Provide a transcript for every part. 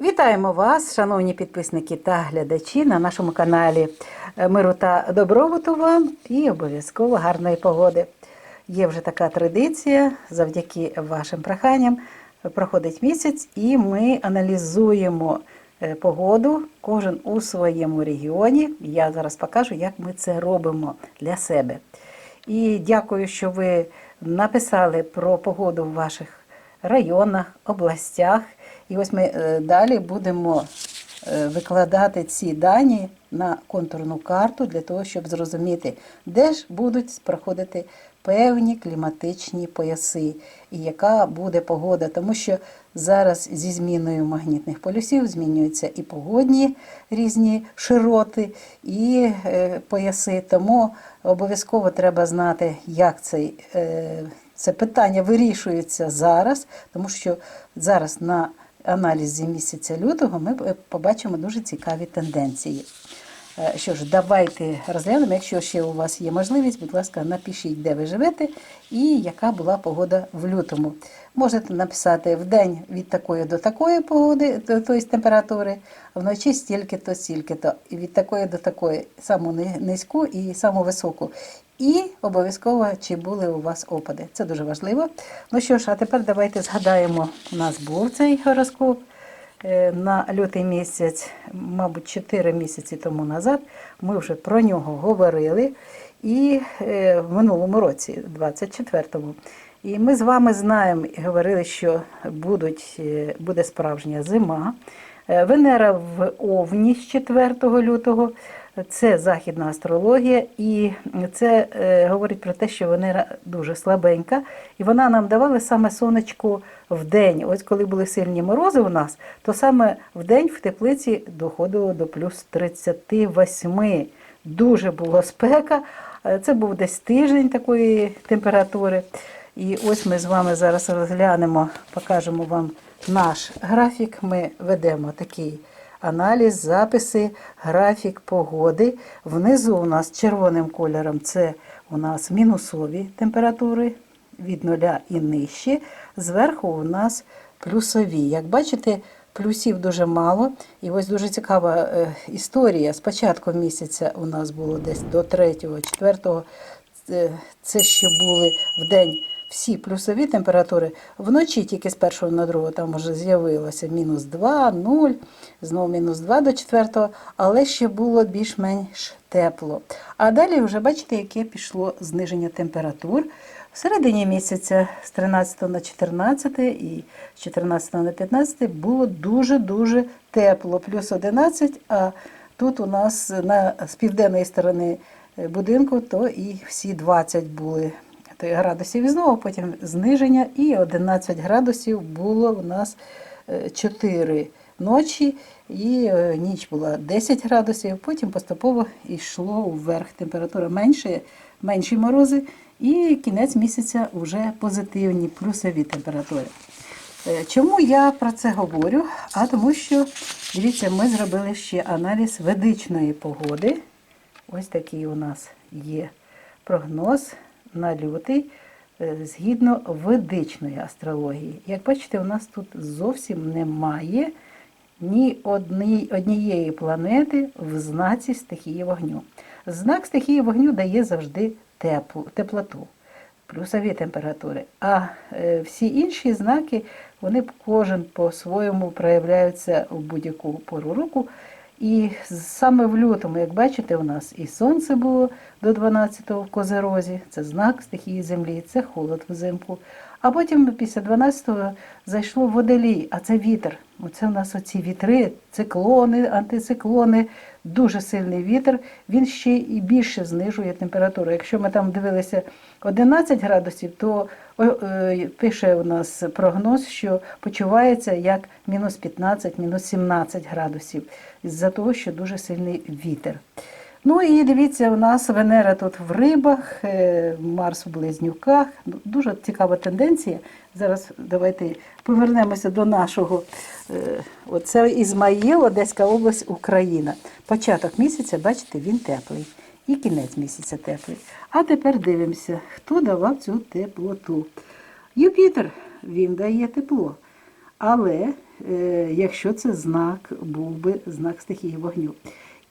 Вітаємо вас, шановні підписники та глядачі на нашому каналі. Е, Миру та добробуту вам і обов'язково гарної погоди. Є вже така традиція, завдяки вашим проханням проходить місяць, і ми аналізуємо е, погоду, кожен у своєму регіоні. Я зараз покажу, як ми це робимо для себе. І дякую, що ви написали про погоду в ваших районах, областях. І ось ми е, далі будемо е, викладати ці дані на контурну карту для того, щоб зрозуміти, де ж будуть проходити певні кліматичні пояси і яка буде погода. Тому що зараз зі зміною магнітних полюсів змінюються і погодні різні широти, і е, пояси. Тому обов'язково треба знати, як цей. це питання вирішується зараз, тому що зараз на аналізі місяця лютого ми е, побачимо дуже цікаві тенденції. Е, Що ж, давайте розглянемо. Якщо ще у вас є можливість, будь ласка, напишіть, де ви живете і яка була погода в лютому. Можете написати в день від такої до такої погоди, тобто температури, а вночі стільки-то, стільки-то, від такої до такої, саму низьку і саму високу. І обов'язково, чи були у вас опади. Це дуже важливо. Ну що ж, а тепер давайте згадаємо, у нас був цей гороскоп е, на лютий місяць, мабуть, 4 місяці тому назад. Ми вже про нього говорили. І е, в минулому році, 24-му. І ми з вами знаємо і говорили, що будуть, е, буде справжня зима. Венера в Овні з 4 лютого. Це західна астрологія, і це е, говорить про те, що Венера дуже слабенька, і вона нам давала саме сонечко в день. Ось коли були сильні морози у нас, то саме в день в теплиці доходило до плюс 38. Дуже було спека. Е, Це був десь тиждень такої температури. І ось ми з вами зараз розглянемо, покажемо вам наш графік. Ми ведемо такий аналіз, записи, графік погоди. Внизу у нас червоним кольором це у нас мінусові температури від нуля і нижче. Зверху у нас плюсові. Як бачите, плюсів дуже мало. І ось дуже цікава е, історія. З початку місяця у нас було десь до 3-4. Це, це ще були в день всі плюсові температури. Вночі тільки з першого на другого там вже з'явилося мінус 2, 0, знову мінус 2 до 4, але ще було більш-менш тепло. А далі вже бачите, яке пішло зниження температур. В середині місяця з 13 на 14 і з 14 на 15 було дуже-дуже тепло, плюс 11, а тут у нас на, з південної сторони е, будинку, то і всі 20 були градусів і знову потім зниження, і 11 градусів було у нас 4 ночі, і е, ніч була 10 градусів, потім поступово йшло вверх. Температура менше, менші морози, і кінець місяця вже позитивні плюсові температури. Е, Чому я про це говорю? А тому що, дивіться, ми зробили ще аналіз ведичної погоди. Ось такий у нас є прогноз на лютий е, згідно ведичної астрології. Як бачите, у нас тут зовсім немає ні одні, однієї планети в знаці стихії вогню. Знак стихії вогню дає завжди теплу, теплоту, плюсові температури. А е, всі інші знаки, вони кожен по-своєму проявляються в будь-яку пору року. І саме в лютому, як бачите, у нас і сонце було до 12-го в Козерозі, це знак стихії землі, це холод взимку. А потім після 12-го зайшло водолій, а це вітер. Оце у нас оці вітри, циклони, антициклони, дуже сильний вітер. Він ще і більше знижує температуру. Якщо ми там дивилися 11 градусів, то е, пише у нас прогноз, що почувається як мінус 15, мінус 17 градусів, з-за того, що дуже сильний вітер. Ну і дивіться, у нас Венера тут в рибах, е, Марс в близнюках. Ну, Дуже цікава тенденція. Зараз давайте повернемося до нашого. е, Оце Ізмаїл, Одеська область, Україна. Початок місяця, бачите, він теплий. І кінець місяця теплий. А тепер дивимося, хто давав цю теплоту. Юпітер, він дає тепло. Але е, якщо це знак, був би знак стихії вогню.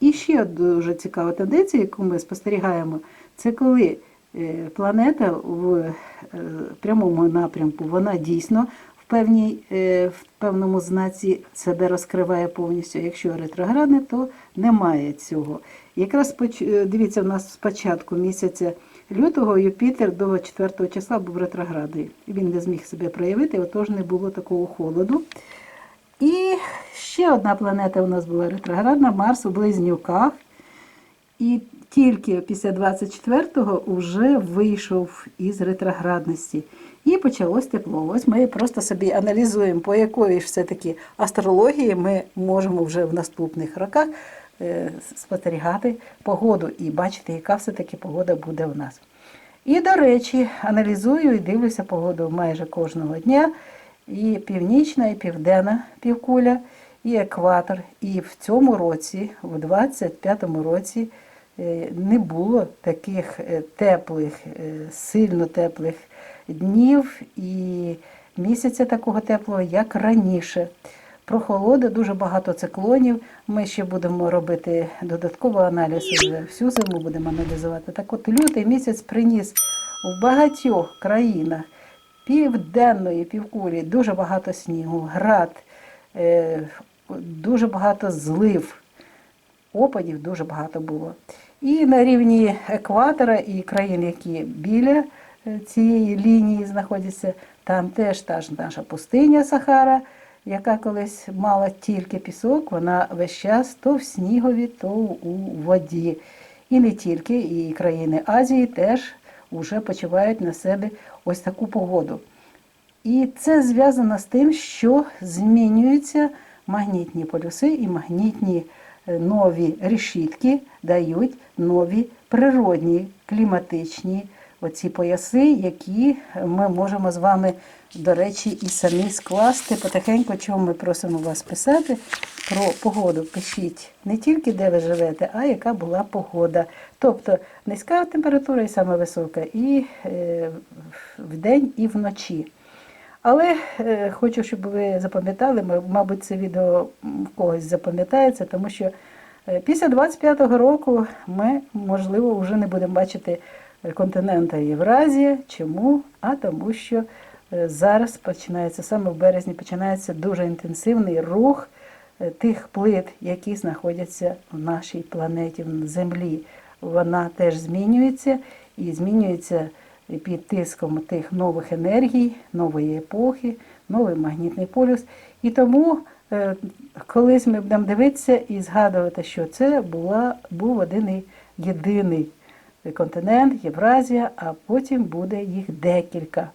І ще дуже цікава тенденція, яку ми спостерігаємо, це коли е, планета в е, прямому напрямку, вона дійсно в, певній, е, в певному знаці себе розкриває повністю. Якщо ретроградне, то немає цього. Якраз е, дивіться, у нас спочатку місяця лютого Юпітер до 4 числа був ретроградний. Він не зміг себе проявити, отож не було такого холоду. І ще одна планета у нас була ретроградна, Марс у близнюках. І тільки після 24-го вже вийшов із ретроградності. І почалось тепло. Ось ми просто собі аналізуємо, по якої ж все-таки астрології ми можемо вже в наступних роках спостерігати погоду і бачити, яка все-таки погода буде в нас. І, до речі, аналізую і дивлюся погоду майже кожного дня. І північна, і південна півкуля, і екватор. І в цьому році, в 25-му році, е, не було таких е, теплих, е, сильно теплих днів і місяця такого теплого, як раніше. Прохолода, дуже багато циклонів. Ми ще будемо робити додатковий аналіз вже всю зиму будемо аналізувати. Так от лютий місяць приніс в багатьох країнах південної півкулі дуже багато снігу, град, е, дуже багато злив, опадів дуже багато було. І на рівні екватора і країн, які біля е, цієї лінії знаходяться, там теж та ж наша пустиня Сахара, яка колись мала тільки пісок, вона весь час то в снігові, то у воді. І не тільки, і країни Азії теж вже почувають на себе ось таку погоду. І це зв'язано з тим, що змінюються магнітні полюси і магнітні е, нові решітки дають нові природні кліматичні оці пояси, які ми можемо з вами, до речі, і самі скласти потихеньку, чому ми просимо вас писати про погоду. Пишіть не тільки де ви живете, а яка була погода. Тобто низька температура і саме висока, і е, вдень, і вночі. Але е, хочу, щоб ви запам'ятали, мабуть, це відео в когось запам'ятається, тому що е, після 25-го року ми, можливо, вже не будемо бачити континента Євразія. Чому? А тому що е, зараз починається, саме в березні, починається дуже інтенсивний рух е, тих плит, які знаходяться в нашій планеті, в Землі. Вона теж змінюється і змінюється під тиском тих нових енергій, нової епохи, новий магнітний полюс. І тому е, колись ми будемо дивитися і згадувати, що це була, був один єдиний континент, Євразія, а потім буде їх декілька.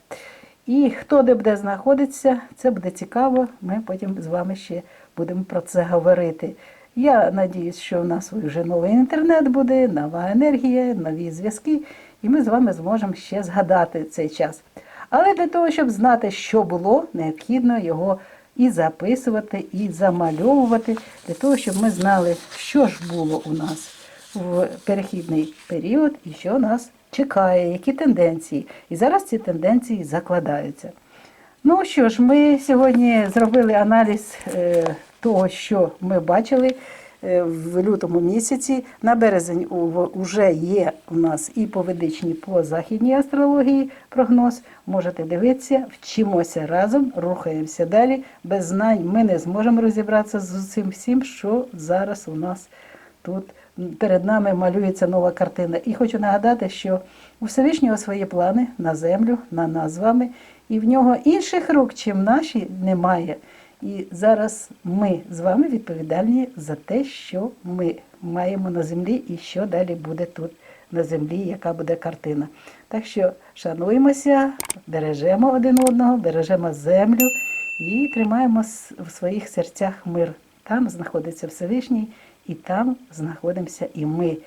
І хто де буде знаходитися, це буде цікаво. Ми потім з вами ще будемо про це говорити. Я надіюсь, що в нас вже новий інтернет буде, нова енергія, нові зв'язки, і ми з вами зможемо ще згадати цей час. Але для того, щоб знати, що було, необхідно його і записувати, і замальовувати, для того, щоб ми знали, що ж було у нас в перехідний період і що нас чекає, які тенденції. І зараз ці тенденції закладаються. Ну що ж, ми сьогодні зробили аналіз е, того, що ми бачили е, в лютому місяці. На березень вже є у нас і по ведичній, по західній астрології прогноз. Можете дивитися, вчимося разом, рухаємося далі. Без знань ми не зможемо розібратися з цим всім, що зараз у нас тут перед нами малюється нова картина. І хочу нагадати, що у Всевишнього свої плани на землю, на нас з вами, і в нього інших рук, чим наші, немає. І зараз ми з вами відповідальні за те, що ми маємо на землі і що далі буде тут на землі, яка буде картина. Так що шануємося, бережемо один одного, бережемо землю і тримаємо в своїх серцях мир. Там знаходиться Всевишній, і там знаходимося і ми.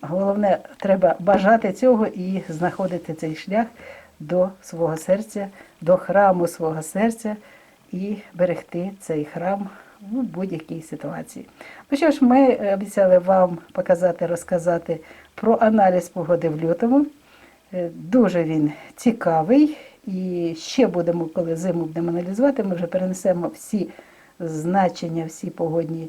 Головне, треба бажати цього і знаходити цей шлях до свого серця, до храму свого серця і берегти цей храм у будь-якій ситуації. Ну що ж, ми е, обіцяли вам показати, розказати про аналіз погоди в лютому. Е, Дуже він цікавий І ще будемо, коли зиму будемо аналізувати, ми вже перенесемо всі значення, всі погодні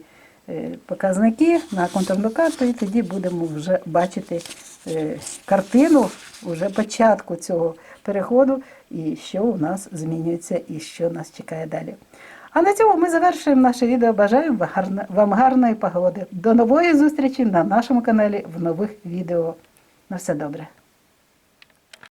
показники на контурну карту, і тоді будемо вже бачити е, картину вже початку цього переходу, і що у нас змінюється, і що нас чекає далі. А на цьому ми завершуємо наше відео. Бажаємо вам гарної погоди. До нової зустрічі на нашому каналі в нових відео. На все добре.